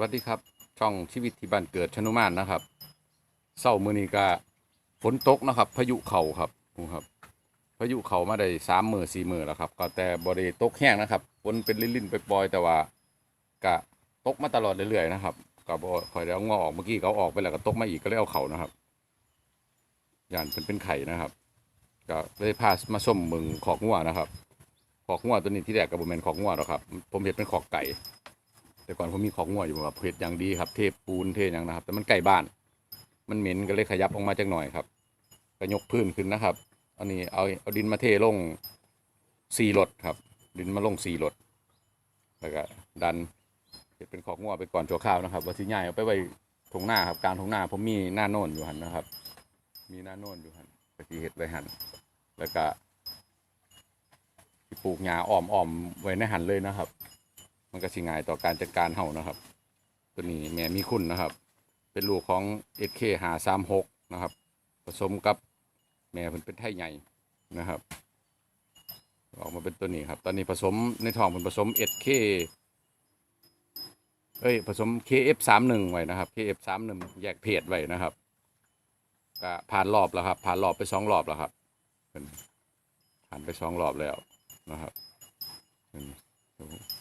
วัสดีครับ ช่องชีวิตที่บ้านเกิดชนุมานนะครับเศร้ามือนี้ก็ฝนตกนะครับ พายุเข่าครับนี่ครับ พายุเข่ามาได้สามมือสี่มือแล้วครับ ก็แต่บริตกแห้งนะครับฝนเป็นลิ่นๆไปปล่อยแต่ว่ากะตกมาตลอดเรื่อยๆนะครับก็บคอยได้เอางอออกเมื่อกี้เขาออกไปแล้วก็ตกมาอีกก็เลยเอาเข่านะครับย่านเป็นเป็นไข่นะครับ ก็เลยพามาส้มมึงขอกงัวนะครับขอกงัวตัวนี้ที่แรกกับผมเป็นขอกงัวหรอครับ ผมเห็นเป็นขอกไก่ แต่ก่อนผมมีขอกงัวอยู่แบบเห็ดอย่างดีครับ เทปูนเทอย่างนะครับ แต่มันใกล้บ้าน มันเหม็นก็เลยขยับออกมาจากหน่อยครับก็ยกพื้นขึ้นนะครับอันนี้เอาเอาดินมาเทลงสี่รถครับ ดินมาลงสี่รถแล้วก็ดันเห็ดเป็นขอกงัวไปก่อนชั่วข้าวนะครับว่าที่ใหญ่เอาไปไว้ทงหน้าครับกลางทงหน้าผมมีหน้าโน่นอยู่หันนะครับ มีหน้าโน่นอยู่หันก็ที่เห็ดไว้หันแล้วก็ปลูกหญ้าอ้อมอ้อมๆไว้ในหันเลยนะครับ มันก็สิง่ายต่อการจัดการเฮานะครับ ตัวนี้แม่มีคุณนะครับ เป็นลูกของเอเคหาสามหกนะครับ ผสมกับแม่เพิ่นเป็นไทยใหญ่นะครับ ออกมาเป็นตัวนี้ครับ ตอนนี้ผสมในท้องเป็นผสมเอเคเอ้ยผสม KF สามหนึ่งไว้นะครับ KF สามหนึ่งแยกเพศไว้นะครับก็ผ่านรอบแล้วครับ ผ่านรอบไปสองรอบแล้วครับผ่านไปสองรอบแล้วนะครับ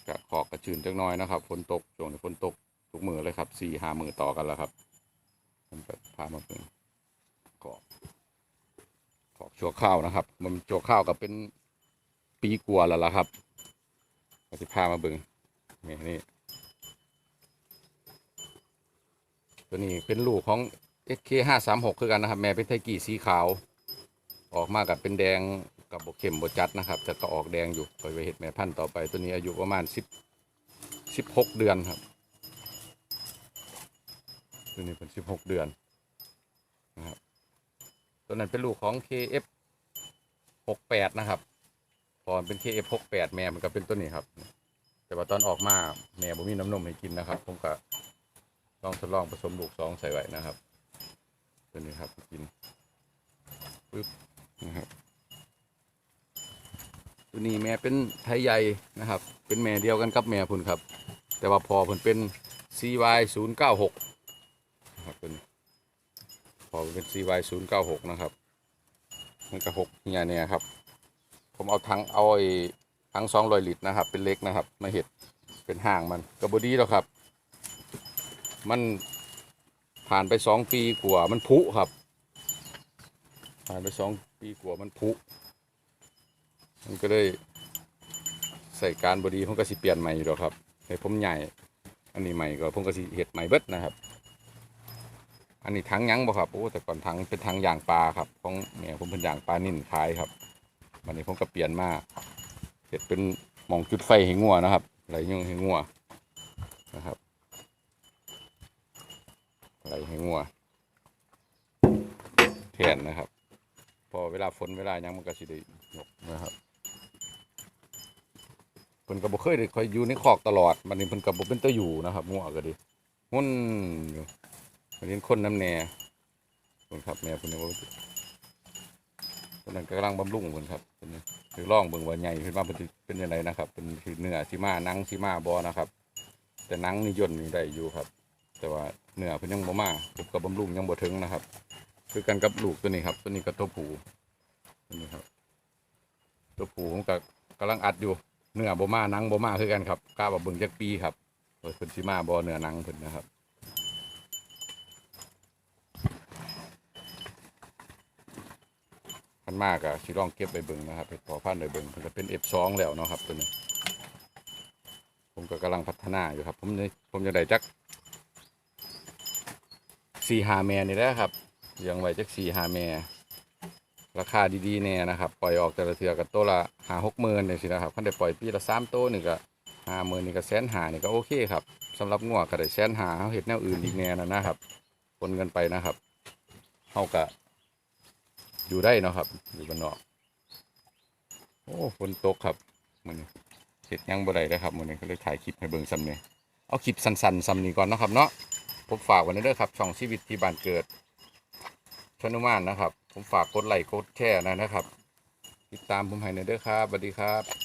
กะขอกกระชืนจักหน้อยนะครับฝนตกช่วงนี้ฝนตกทุกมือเลยครับสี่ห้ามือต่อกันแล้วครับผมก็พามาเป็นขอกขอกชั่วข้าวนะครับ มันชั่วข้าวกับเป็นปีกัวแล้วล่ะครับก็สิพามาเบึงนี่นี่ตัวนี้เป็นลูกของ SK ห้าสามหกคือกันนะครับ แม่เป็นไทกี้สีขาว ออกมากับเป็นแดง กับบกเข้มบจัดนะครับแต่ก็ออกแดงอยู่คอยไปเห็ดแม่พันธุ์ต่อไปตัวนี้อายุประมาณสิบสิบหกเดือนครับ ตัวนี้เป็นสิบหกเดือนนะครับตัวนั้นเป็นลูกของ KF หกแปดนะครับพอมันเป็น KF หกแปดแม่มันก็เป็นตัวนี้ครับ แต่ว่าตอนออกมาแม่บ่มีน้ำนมให้กินนะครับ ผมก็ลองทดลองผสมลูกสองใส่ไว้นะครับ ตัวนี้ครับกินปึ๊บนะครับ ตัวนี้แม่เป็นไทยใหญ่นะครับ เป็นแม่เดียวกันกับแม่พุ่นครับ แต่ว่าพอพิ่นเป็น CY 0 9 6 นะครับเป็นพอเพิ่นเป็น CY 0 9 6 นะครับมันก็หกเนี่ยเนี่ยครับ ผมเอาทั้งเอาไอ้ทั้งสองรอยลิตรนะครับ เป็นเล็กนะครับมาเห็ดเป็นห่างมันกระบดีแล้วครับ มันผ่านไปสองปีกว่ามันผุครับ ผ่านไปสองปีกว่ามันผุ มันก็ได้ใส่การบดีผมก็สิเปลี่ยนใหม่อยู่แล้วครับให้ผมใหญ่ อันนี้ใหม่ก็ผมก็สิเห็ดใหม่เบิดนะครับ อันนี้ถังยังบ่ครับโอ้แต่ก่อนถังเป็นถังยางปลาครับของแม่ผมเป็นยางปลานิ่นขายครับวันนี้ผมก็เปลี่ยนมาเห็ดเป็นหมองจุดไฟให้งัวนะครับไหลยุ่งให้งัวนะครับไหลให้งัวแทนนะครับ พอเวลาฝนเวลายังมันก็สิได้ยกนะครับ เพิ่นก็บ่เคยได้คอยอยู่ในคอกตลอดมันนี้เพิ่นก็บ่เป็นตะอยู่นะครับงัวก็ดีหุ่นอยู่มันนี้คนน้ำแหน่เพิ่นครับแม่เพิ่นนี่บ่เพิ่นนั่นกำลังบำรุงเพิ่นครับเพิ่นนี่คือลองเบิ่งว่าใหญ่ขึ้นมาเพิ่นสิเป็นจังไดนะครับเป็นคือเนื้อสิมาหนังสิมาบ่นะครับ แต่หนังนี่ย่นนี่ได้อยู่ครับ แต่ว่าเนื้อเพิ่นยังบ่มาผมก็บำรุงยังบ่ถึงนะครับ คือกันกับลูกตัวนี้ครับ ตัวนี้ก็ตัวผูตัวนี้ครับ ตัวผูผมก็กำลังอัดอยู่ เนื้อบ่มาหนังบ่มาคือกันครับกล้าบ่เบิ่งจักปีครับเพิ่นสิมาบ่เนื้อหนังเพิ่นนะครับพันมากอะสิลองเก็บไปเบิ่งนะครับไปพอพันไปเบิ่งมันก็เป็น F2 แล้วเนาะครับตัวนี้ ผมก็กำลังพัฒนาอยู่ครับ ผมนี่ผมจะได้จักสี่หาแม่นี่แหละครับเลี้ยงไว้จักสี่หาแม่ ราคาดีๆแน่นะครับปล่อยออกแต่ละเทือกับตัวละหาหกหมื่นเนี่ยสินะครับคันได้ปล่อยปีละสามตัวนี่ก็หาหมื่นนี่ก็แสนหานี่ก็โอเคครับสำหรับงัวก็ได้แสนหาเขาเห็ดแนวอื่นอีกแน่นะนะครับผลเงินไปนะครับเขาก็อยู่ได้เนาะครับอยู่บนนอกโอ้ฝนตกครับมันเห็ดยังบ่ได้เลยครับมันนี้ก็เลยถ่ายคลิปให้เบิ่งซ้ำเนี่ยเอาคลิปสั้นๆซ้ำนี้ก่อนนะครับเนาะผมฝากไว้ในเด้อครับช่องชีวิตที่บ้านเกิด ชนุมานนะครับ ผมฝากกดไลค์กดแชร์นะนะครับ ติดตามผมให้ในเด้อครับสวัสดีครับ